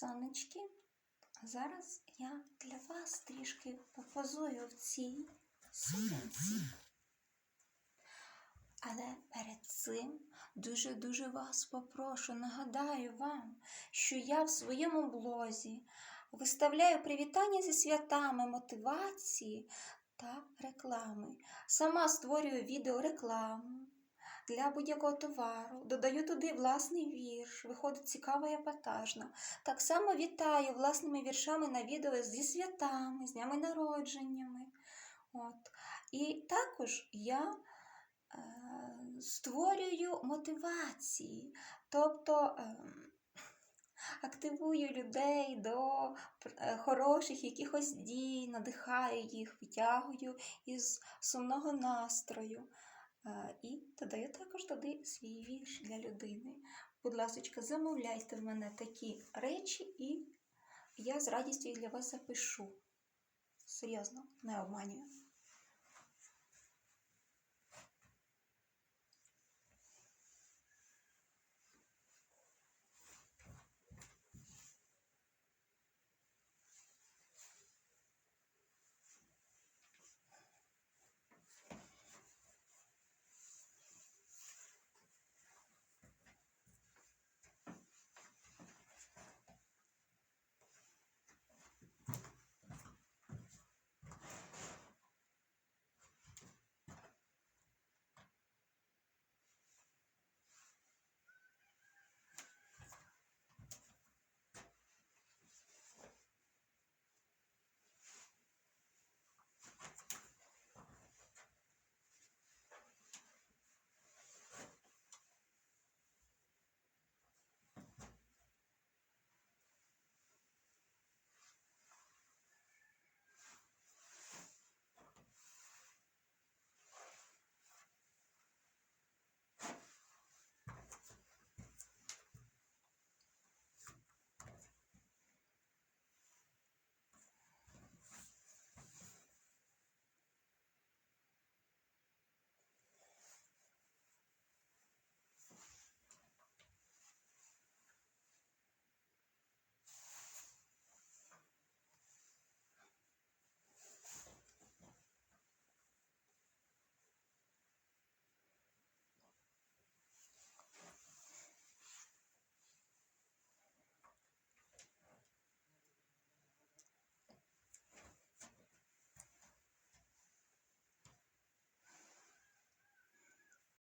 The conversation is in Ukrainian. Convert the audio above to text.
Сонечки, зараз я для вас трішки попозую в цій сукенці. Але перед цим дуже-дуже вас попрошу, нагадаю вам, що я в своєму блозі виставляю привітання зі святами, мотивації та реклами. Сама створюю відеорекламу для будь-якого товару, додаю туди власний вірш, виходить цікаво і епатажно. Так само вітаю власними віршами на відео зі святами, з днями народженнями. От. І також я е, створюю мотивації, тобто ем, активую людей до е, хороших якихось дій, надихаю їх, витягую із сумного настрою. Е, І додаю також туди свій вірш для людини. Будь ласка, замовляйте в мене такі речі, і я з радістю для вас запишу. Серйозно, не обманюю.